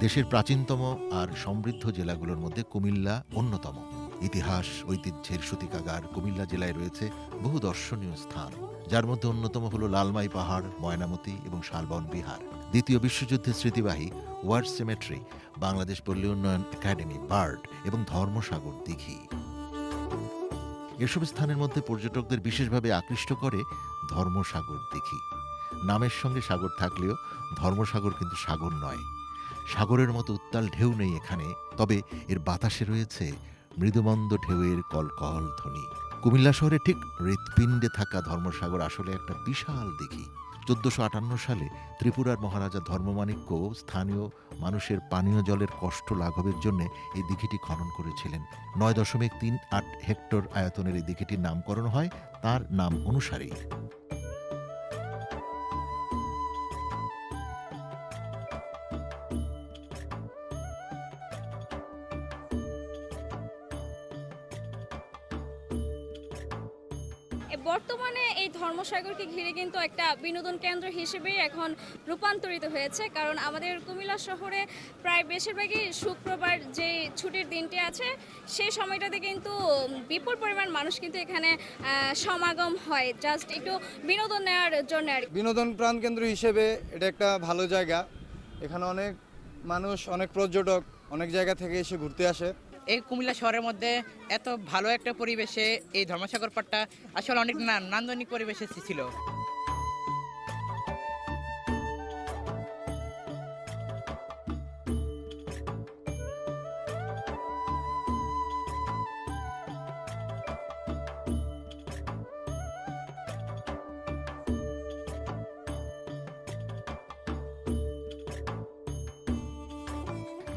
দেশের প্রাচীনতম আর সমৃদ্ধ জেলাগুলোর মধ্যে কুমিল্লা অন্যতম। ইতিহাস, ঐতিহ্যের সূতিকাগার কুমিল্লা জেলায় রয়েছে বহু দর্শনীয় স্থান। যার মধ্যে অন্যতম হল লালমাই পাহাড়, ময়নামতি এবং শালবন বিহার। দ্বিতীয় বিশ্বযুদ্ধের স্মৃতিবাহী ওয়ার্ড সিমেট্রি, বাংলাদেশ পল্লী উন্নয়ন একাডেমি, বার্ড এবং ধর্মসাগর দিঘি। এসব স্থানের মধ্যে পর্যটকদের বিশেষভাবে আকৃষ্ট করে ধর্মসাগর দিঘি। নামের সঙ্গে সাগর থাকলেও ধর্মসাগর কিন্তু সাগর নয়। সাগরের মতো উত্তাল ঢেউ নেই এখানে, তবে এর বাতাসে রয়েছে মৃদুমন্দ ঢেউয়ের কলকল ধ্বনি। কুমিল্লা শহরে ঠিক হৃৎপিণ্ডে থাকা ধর্মসাগর আসলে একটা বিশাল দিঘি। চোদ্দশো আটান্ন সালে ত্রিপুরার মহারাজা ধর্মমাণিক্য স্থানীয় মানুষের পানীয় জলের কষ্ট লাঘবের জন্য এই দিঘিটি খনন করেছিলেন। নয় দশমিক তিন আট হেক্টর আয়তনের এই দিঘিটির নামকরণ হয়, তার নাম অনুসারেই বর্তমানে এই ধর্মসাগরকে ঘিরে কিন্তু একটা বিনোদন কেন্দ্র হিসেবেই এখন রূপান্তরিত হয়েছে। কারণ আমাদের কুমিল্লা শহরে প্রায় বেশিরভাগই শুক্রবার যে ছুটির দিনটি আছে, সেই সময়টাতে কিন্তু বিপুল পরিমাণ মানুষ কিন্তু এখানে সমাগম হয়। জাস্ট একটু বিনোদন নেওয়ার জন্য আর। বিনোদন প্রাণকেন্দ্র হিসেবে এটা একটা ভালো জায়গা। এখানে অনেক মানুষ, অনেক পর্যটক অনেক জায়গা থেকে এসে ঘুরতে আসে। এই কুমিল্লা শহরের মধ্যে এত ভালো একটা পরিবেশে এই ধর্মসাগর পাটটা আসলে অনেক নান্দনিক পরিবেশে ছিল।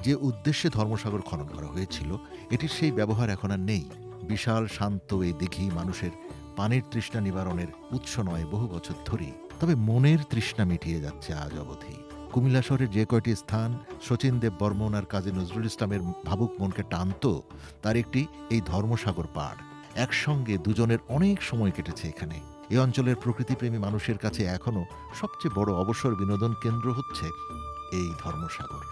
যে উদ্দেশ্যে ধর্মসাগর খনন করা হয়েছিল, এটির সেই ব্যবহার এখন আর নেই। বিশাল, শান্ত এই দিঘি মানুষের পানির তৃষ্ণা নিবারণের উৎস নয় বহু বছর ধরেই। তবে মনের তৃষ্ণা মিটিয়ে যাচ্ছে আজ অবধি। কুমিল্লা শহরের যে কয়টি স্থান শচীন দেব বর্মন আর কাজী নজরুল ইসলামের ভাবুক মনকে টানত, তার একটি এই ধর্মসাগর পাড়। একসঙ্গে দুজনের অনেক সময় কেটেছে এখানে। এই অঞ্চলের প্রকৃতিপ্রেমী মানুষের কাছে এখনও সবচেয়ে বড় অবসর বিনোদন কেন্দ্র হচ্ছে এই ধর্মসাগর।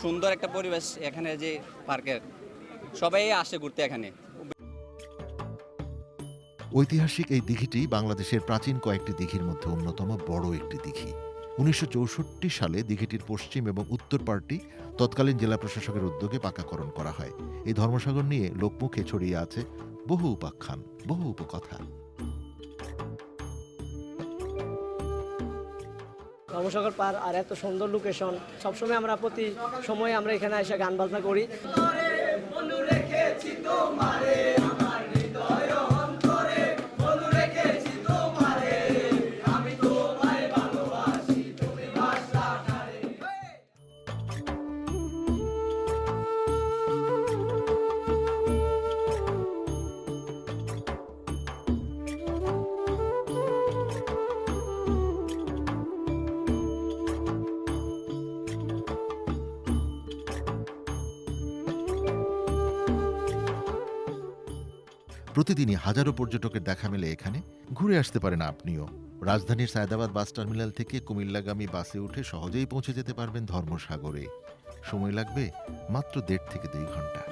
সুন্দর একটা পরিবেশ এখানে যে পার্কের। সবাই আসে ঘুরতে এখানে। ঐতিহাসিক এই দিঘিটি বাংলাদেশের প্রাচীন কয়েকটি দিঘির মধ্যে অন্যতম বড় একটি দিঘি। উনিশশো চৌষট্টি সালে দিঘিটির পশ্চিম এবং উত্তর পার্টি তৎকালীন জেলা প্রশাসকের উদ্যোগে পাকাকরণ করা হয়। এই ধর্মসাগর নিয়ে লোকমুখে ছড়িয়ে আছে বহু উপাখ্যান, বহু উপকথা। ধর্মসাগর পার আর এত সুন্দর লোকেশন সবসময় আমরা প্রতি সময় আমরা এখানে এসে গান বাজনা করি। প্রতিদিনই হাজারো পর্যটকের দেখা মেলে এখানে। ঘুরে আসতে পারেন আপনিও। রাজধানীর সায়দাবাদ বাস টার্মিনাল থেকে কুমিল্লাগামী বাসে উঠে সহজেই পৌঁছে যেতে পারবেন ধর্মসাগরে। সময় লাগবে মাত্র দেড় থেকে দুই ঘণ্টা।